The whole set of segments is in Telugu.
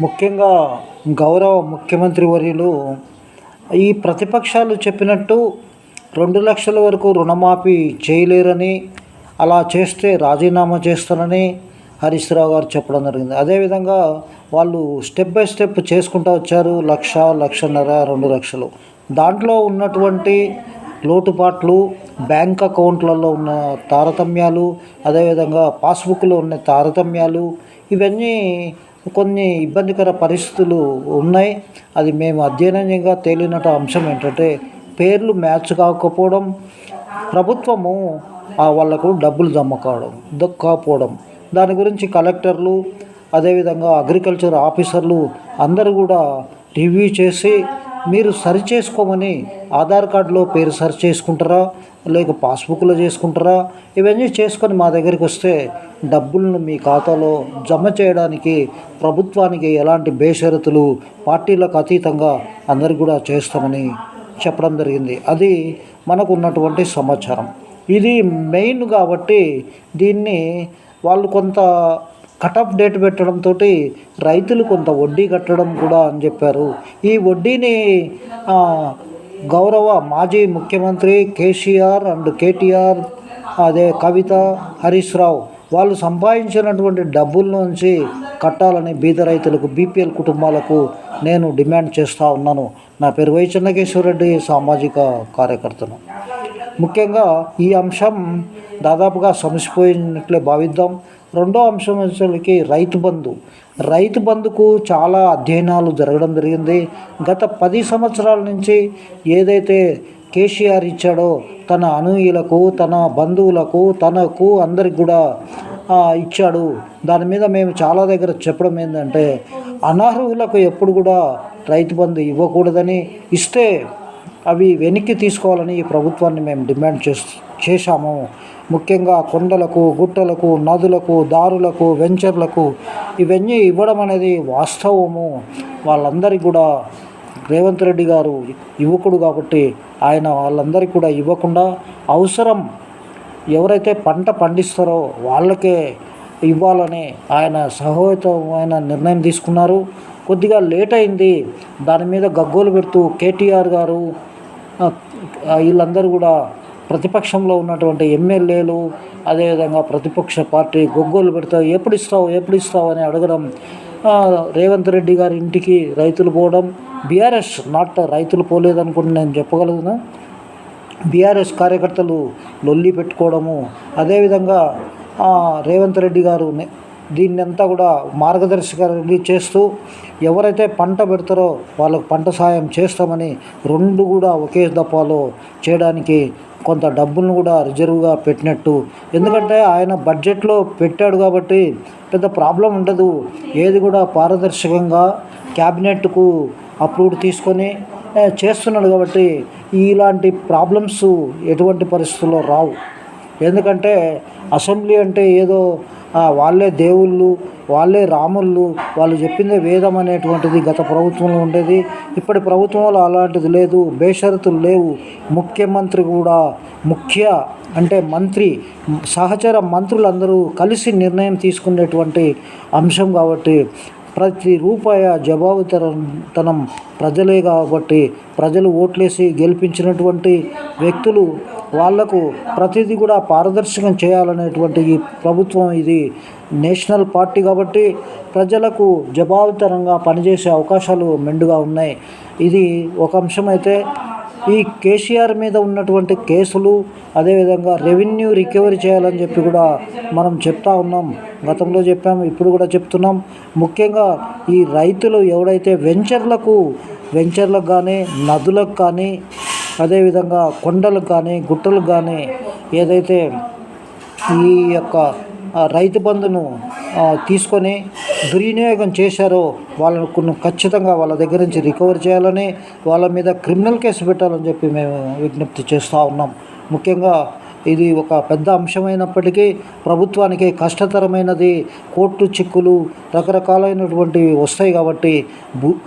ముఖ్యంగా గౌరవ ముఖ్యమంత్రి వర్యులు ఈ ప్రతిపక్షాలు చెప్పినట్టు రెండు లక్షల వరకు రుణమాఫీ చేయలేరని అలా చేస్తే రాజీనామా చేస్తారని హరీష్ రావు గారు చెప్పడం జరిగింది. అదేవిధంగా వాళ్ళు స్టెప్ బై స్టెప్ చేసుకుంటూ వచ్చారు లక్ష లక్షన్నర రెండు లక్షలు. దాంట్లో ఉన్నటువంటి లోటుపాట్లు బ్యాంక్ అకౌంట్లలో ఉన్న తారతమ్యాలు అదేవిధంగా పాస్బుక్లో ఉన్న తారతమ్యాలు ఇవన్నీ కొన్ని ఇబ్బందికర పరిస్థితులు ఉన్నాయి. అది మేము అధ్యయనంగా తేలినట అంశం ఏంటంటే పేర్లు మ్యాచ్ కాకపోవడం ప్రభుత్వము ఆ వాళ్ళకు డబ్బులు జమ కావడం దాని గురించి కలెక్టర్లు అదేవిధంగా అగ్రికల్చర్ ఆఫీసర్లు అందరూ కూడా రివ్యూ చేసి మీరు సరి చేసుకోమని ఆధార్ కార్డులో పేరు సరి చేసుకుంటారా? లేక పాస్బుక్లో చేసుకుంటారా? ఇవన్నీ చేసుకొని మా దగ్గరికి వస్తే డబ్బులను మీ ఖాతాలో జమ చేయడానికి ప్రభుత్వానికి ఎలాంటి బేషరతులు పార్టీలకు అతీతంగా అందరికి కూడా చేస్తామని చెప్పడం జరిగింది. అది మనకు ఉన్నటువంటి సమాచారం. ఇది మెయిన్ కాబట్టి దీన్ని వాళ్ళు కొంత కట్ ఆఫ్ డేట్ పెట్టడంతో రైతులు కొంత వడ్డీ కట్టడం కూడా అని చెప్పారు. ఈ వడ్డీని గౌరవ మాజీ ముఖ్యమంత్రి కేసీఆర్ అండ్ కేటీఆర్ అదే కవిత హరీష్ రావు వాళ్ళు సంపాదించినటువంటి డబ్బుల నుంచి కట్టాలని బీద రైతులకు బీపీఎల్ కుటుంబాలకు నేను డిమాండ్ చేస్తూ ఉన్నాను. నా పేరు వై చెన్నకేశ్వరరెడ్డి సామాజిక కార్యకర్తను. ముఖ్యంగా ఈ అంశం దాదాపుగా సమసిపోయినట్లే భావిద్దాం. రెండో అంశం వచ్చేసరికి రైతు బంధు. రైతు బంధుకు చాలా అధ్యయనాలు జరగడం జరిగింది. గత పది సంవత్సరాల నుంచి ఏదైతే కేసీఆర్ ఇచ్చాడో తన అనుయులకు తన బంధువులకు తనకు అందరికి కూడా ఇచ్చాడు. దాని మీద మేము చాలా దగ్గర చెప్పడం ఏంటంటే అనర్హులకు ఎప్పుడు కూడా రైతు బంధు ఇవ్వకూడదని ఇస్తే అవి వెనక్కి తీసుకోవాలని ఈ ప్రభుత్వాన్ని మేము డిమాండ్ చేస్తున్నాం చేశాము. ముఖ్యంగా కొండలకు గుట్టలకు నదులకు దారులకు వెంచర్లకు ఇవన్నీ ఇవ్వడం అనేది వాస్తవము. వాళ్ళందరికీ కూడా రేవంత్ రెడ్డి గారు యువకుడు కాబట్టి ఆయన వాళ్ళందరికీ కూడా ఇవ్వకుండా అవసరం ఎవరైతే పంట పండిస్తారో వాళ్ళకే ఇవ్వాలని ఆయన సహోహితమైన నిర్ణయం తీసుకున్నారు. కొద్దిగా లేట్ అయింది. దాని మీద గగ్గోలు పెడుతూ కేటీఆర్ గారు వీళ్ళందరూ కూడా ప్రతిపక్షంలో ఉన్నటువంటి ఎమ్మెల్యేలు అదేవిధంగా ప్రతిపక్ష పార్టీ గొగ్గోలు పెడతావు ఎప్పుడు ఇస్తావు ఎప్పుడు ఇస్తావు అని అడగడం రేవంత్ రెడ్డి గారి ఇంటికి రైతులు పోవడం బీఆర్ఎస్ నాట్ రైతులు పోలేదనుకుంటే నేను చెప్పగలను బీఆర్ఎస్ కార్యకర్తలు లొల్లి పెట్టుకోవడము అదేవిధంగా రేవంత్ రెడ్డి గారు దీన్ని అంతా కూడా మార్గదర్శకాలు చేస్తూ ఎవరైతే పంట పెడతారో వాళ్ళకు పంట సాయం చేస్తామని రెండు కూడా ఒకే దఫాలో చేయడానికి కొంత డబ్బులను కూడా రిజర్వ్గా పెట్టినట్టు. ఎందుకంటే ఆయన బడ్జెట్లో పెట్టాడు కాబట్టి పెద్ద ప్రాబ్లం ఉండదు. ఏది కూడా పారదర్శకంగా క్యాబినెట్కు అప్రూవ్ తీసుకొని చేస్తున్నాడు కాబట్టి ఇలాంటి ప్రాబ్లమ్స్ ఎటువంటి పరిస్థితుల్లో రావు. ఎందుకంటే అసెంబ్లీ అంటే ఏదో వాళ్ళే దేవుళ్ళు వాళ్ళే రాముళ్ళు వాళ్ళు చెప్పిందే వేదం అనేటువంటిది గత ప్రభుత్వంలో ఉండేది. ఇప్పటి ప్రభుత్వంలో అలాంటిది లేదు. బేషరతులు లేవు. ముఖ్యమంత్రి కూడా ముఖ్య అంటే మంత్రి సహచర మంత్రులందరూ కలిసి నిర్ణయం తీసుకునేటువంటి అంశం కాబట్టి ప్రతి రూపాయ జవాబుతనం ప్రజలే కాబట్టి ప్రజలు ఓట్లేసి గెలిపించినటువంటి వ్యక్తులు వాళ్ళకు ప్రతిదీ కూడా పారదర్శకం చేయాలనేటువంటి ఈ ప్రభుత్వం ఇది నేషనల్ పార్టీ కాబట్టి ప్రజలకు జవాబుతరంగా పనిచేసే అవకాశాలు మెండుగా ఉన్నాయి. ఇది ఒక అంశం అయితే ఈ కేసీఆర్ మీద ఉన్నటువంటి కేసులు అదేవిధంగా రెవెన్యూ రికవరీ చేయాలని చెప్పి కూడా మనం చెప్తా ఉన్నాం. గతంలో చెప్పాము ఇప్పుడు కూడా చెప్తున్నాం. ముఖ్యంగా ఈ రైతులు ఎవడైతే వెంచర్లకు వెంచర్లకు కానీ నదులకు కానీ అదేవిధంగా కొండలకు కానీ గుట్టలకు కానీ ఏదైతే ఈ యొక్క రైతు బంధును తీసుకొని దుర్వినియోగం చేశారో వాళ్ళను కొన్ని ఖచ్చితంగా వాళ్ళ దగ్గర నుంచి రికవర్ చేయాలని వాళ్ళ మీద క్రిమినల్ కేసు పెట్టాలని చెప్పి మేము విజ్ఞప్తి చేస్తూ ఉన్నాం. ముఖ్యంగా ఇది ఒక పెద్ద అంశమైనప్పటికీ ప్రభుత్వానికి కష్టతరమైనది కోర్టు చిక్కులు రకరకాలైనటువంటివి వస్తాయి కాబట్టి భూ-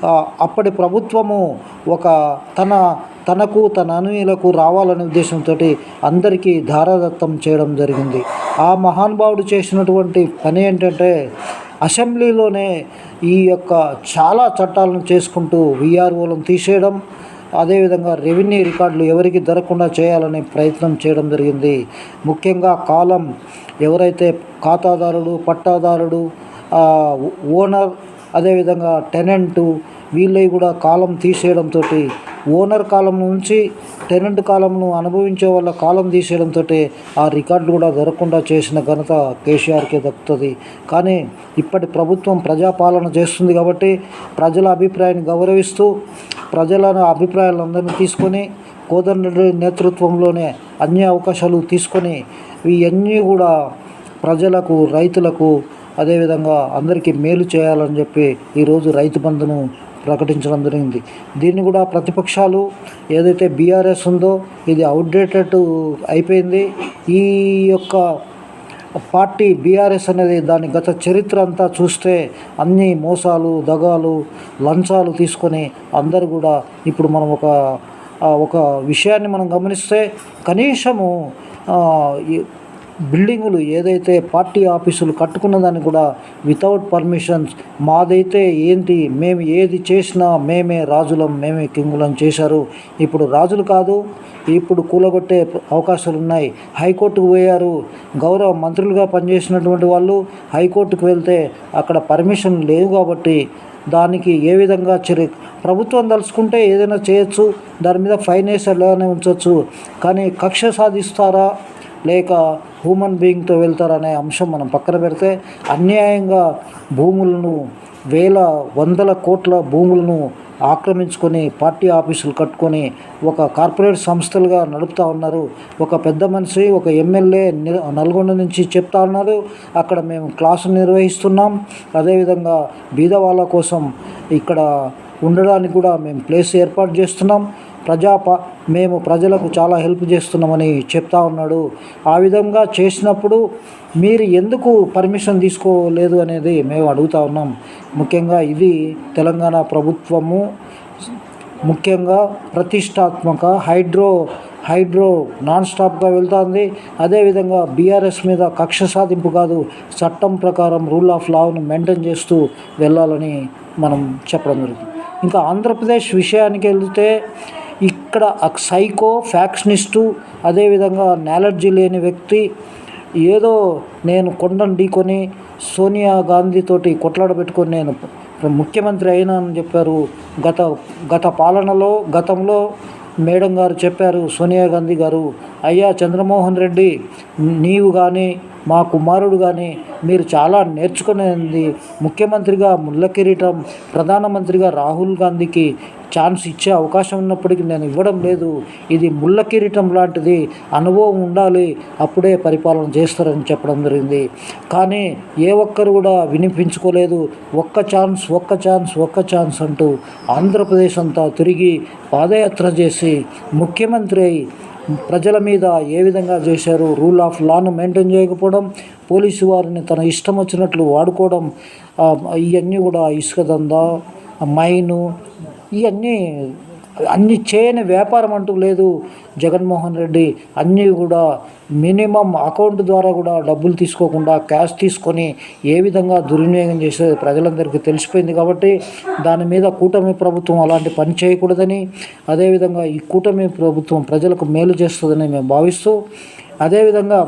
అప్పటి ప్రభుత్వము ఒక తన తనకు తన అనుయులకు రావాలనే ఉద్దేశంతో అందరికీ ధారాదత్తం చేయడం జరిగింది. ఆ మహానుభావుడు చేసినటువంటి పని ఏంటంటే అసెంబ్లీలోనే ఈ యొక్క చాలా చట్టాలను చేసుకుంటూ విఆర్ఓలను తీసేయడం అదేవిధంగా రెవెన్యూ రికార్డులు ఎవరికి దొరకకుండా చేయాలనే ప్రయత్నం చేయడం జరిగింది. ముఖ్యంగా కాలం ఎవరైతే ఖాతాదారుడు పట్టాదారుడు ఓనర్ అదేవిధంగా టెనెంటు వీళ్ళవి కూడా కాలం తీసేయడంతో ఓనర్ కాలం నుంచి టెనెంట్ కాలంను అనుభవించే వాళ్ళ కాలం తీసేయడంతో ఆ రికార్డులు కూడా దొరకకుండా చేసిన ఘనత కేసీఆర్కే దక్కుతుంది. కానీ ఇప్పటి ప్రభుత్వం ప్రజాపాలన చేస్తుంది కాబట్టి ప్రజల అభిప్రాయాన్ని గౌరవిస్తూ ప్రజల అభిప్రాయాలందరినీ తీసుకొని కోదండ నేతృత్వంలోనే అన్ని అవకాశాలు తీసుకొని ఇవన్నీ కూడా ప్రజలకు రైతులకు అదేవిధంగా అందరికీ మేలు చేయాలని చెప్పి ఈరోజు రైతు బంధును ప్రకటించడం జరిగింది. దీన్ని కూడా ప్రతిపక్షాలు ఏదైతే బీఆర్ఎస్ ఉందో ఇది అవుట్డేటెడ్ అయిపోయింది. ఈ యొక్క పార్టీ బీఆర్ఎస్ అనేది దాని గత చరిత్ర అంతా చూస్తే అన్ని మోసాలు దగాలు లంచాలు తీసుకొని అందరు కూడా ఇప్పుడు మనం ఒక ఒక విషయాన్ని మనం గమనిస్తే కనీసము బిల్డింగులు ఏదైతే పార్టీ ఆఫీసులు కట్టుకున్న దాన్ని కూడా వితౌట్ పర్మిషన్స్ మాదైతే ఏంటి మేము ఏది చేసినా మేమే రాజులం మేమే కింగులం చేశారు. ఇప్పుడు రాజులు కాదు ఇప్పుడు కూలగొట్టే అవకాశాలు ఉన్నాయి హైకోర్టుకు పోయారు. గౌరవ మంత్రులుగా పనిచేసినటువంటి వాళ్ళు హైకోర్టుకు వెళ్తే అక్కడ పర్మిషన్ లేవు కాబట్టి దానికి ఏ విధంగా చర్య ప్రభుత్వం తలుచుకుంటే ఏదైనా చేయొచ్చు. దాని మీద ఫైన్ వేసి అలానే ఉంచవచ్చు కానీ కక్ష సాధిస్తారా? లేక హ్యూమన్ బీయింగ్తో వెళ్తారనే అంశం మనం పక్కన పెడితే అన్యాయంగా భూములను వేల వందల కోట్ల భూములను ఆక్రమించుకొని పార్టీ ఆఫీసులు కట్టుకొని ఒక కార్పొరేట్ సంస్థలుగా నడుపుతా ఉన్నారు. ఒక పెద్ద మనిషి ఒక ఎమ్మెల్యే నల్గొండ నుంచి చెప్తా ఉన్నారు. అక్కడ మేము క్లాసు నిర్వహిస్తున్నాం. అదేవిధంగా బీదవాళ్ళ కోసం ఇక్కడ ఉండడానికి కూడా మేము ప్లేస్ ఏర్పాటు చేస్తున్నాం. ప్రజా మేము ప్రజలకు చాలా హెల్ప్ చేస్తున్నామని చెప్తా ఉన్నాడు. ఆ విధంగా చేసినప్పుడు మీరు ఎందుకు పర్మిషన్ తీసుకోలేదు అనేది మేము అడుగుతా ఉన్నాం. ముఖ్యంగా ఇది తెలంగాణ ప్రభుత్వము. ముఖ్యంగా ప్రతిష్టాత్మక హైడ్రో హైడ్రో నాన్ స్టాప్గా వెళ్తుంది. అదేవిధంగా బీఆర్ఎస్ మీద కక్ష సాధింపు కాదు చట్టం ప్రకారం రూల్ ఆఫ్ లాను మెయింటైన్ చేస్తూ వెళ్ళాలని మనం చెప్పడం జరుగుతుంది. ఇంకా ఆంధ్రప్రదేశ్ విషయానికి వెళ్తే ఇక్కడ సైకో ఫ్యాక్షనిస్టు అదేవిధంగా నాలెడ్జీ లేని వ్యక్తి ఏదో నేను కొండను ఢీకొని సోనియా గాంధీతోటి కొట్లాడ పెట్టుకొని నేను ముఖ్యమంత్రి అయినా అని చెప్పారు. గత గత పాలనలో గతంలో మేడం గారు చెప్పారు సోనియా గాంధీ గారు అయ్యా చంద్రమోహన్ రెడ్డి నీవు కానీ మా కుమారుడు కానీ మీరు చాలా నేర్చుకునేది ముఖ్యమంత్రిగా ముళ్ళ కిరీటం ప్రధానమంత్రిగా రాహుల్ గాంధీకి ఛాన్స్ ఇచ్చే అవకాశం ఉన్నప్పటికీ నేను ఇవ్వడం లేదు. ఇది ముళ్ళ కిరీటం లాంటిది. అనుభవం ఉండాలి. అప్పుడే పరిపాలన చేస్తారని చెప్పడం జరిగింది. కానీ ఏ ఒక్కరు కూడా వినిపించుకోలేదు. ఒక్క ఛాన్స్ ఒక్క ఛాన్స్ ఒక్క ఛాన్స్ అంటూ ఆంధ్రప్రదేశ్ అంతా తిరిగి పాదయాత్ర చేసి ముఖ్యమంత్రి అయి ప్రజల మీద ఏ విధంగా చేశారు? రూల్ ఆఫ్ లాను మెయింటైన్ చేయకపోవడం పోలీసు వారిని తన ఇష్టం వచ్చినట్లు వాడుకోవడం ఇవన్నీ కూడా ఇసుక దందా మైను ఇవన్నీ అన్ని చేయని వ్యాపారం అంటూ లేదు జగన్మోహన్ రెడ్డి. అన్నీ కూడా మినిమం అకౌంట్ ద్వారా కూడా డబ్బులు తీసుకోకుండా క్యాష్ తీసుకొని ఏ విధంగా దుర్వినియోగం చేసేది ప్రజలందరికీ తెలిసిపోయింది కాబట్టి దాని మీద కూటమి ప్రభుత్వం అలాంటి పని చేయకూడదని అదేవిధంగా ఈ కూటమి ప్రభుత్వం ప్రజలకు మేలు చేస్తుందని మేము భావిస్తూ అదేవిధంగా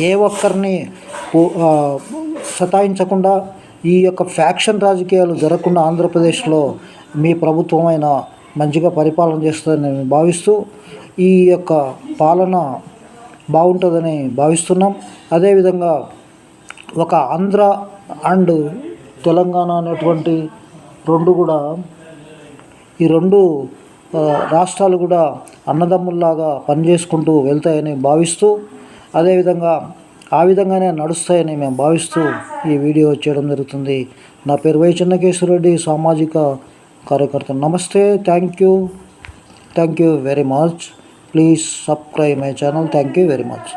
ఏ ఒక్కరిని సతాయించకుండా ఈ యొక్క ఫ్యాక్షన్ రాజకీయాలు జరగకుండా ఆంధ్రప్రదేశ్లో మీ ప్రభుత్వం అయినా మంచిగా పరిపాలన చేస్తుందని మేము భావిస్తూ ఈ యొక్క పాలన బాగుంటుందని భావిస్తున్నాం. అదేవిధంగా ఒక ఆంధ్ర అండ్ తెలంగాణ అనేటువంటి రెండు కూడా ఈ రెండు రాష్ట్రాలు కూడా అన్నదమ్ముల్లాగా పనిచేసుకుంటూ వెళ్తాయని భావిస్తూ అదేవిధంగా ఆ విధంగానే నడుస్తాయని మేము భావిస్తూ ఈ వీడియో చేయడం జరుగుతుంది. నా పేరు వై చెన్నకేశ్వరరెడ్డి సామాజిక कार्यकर्ता, नमस्ते thank you thank you very much please subscribe my channel thank you very much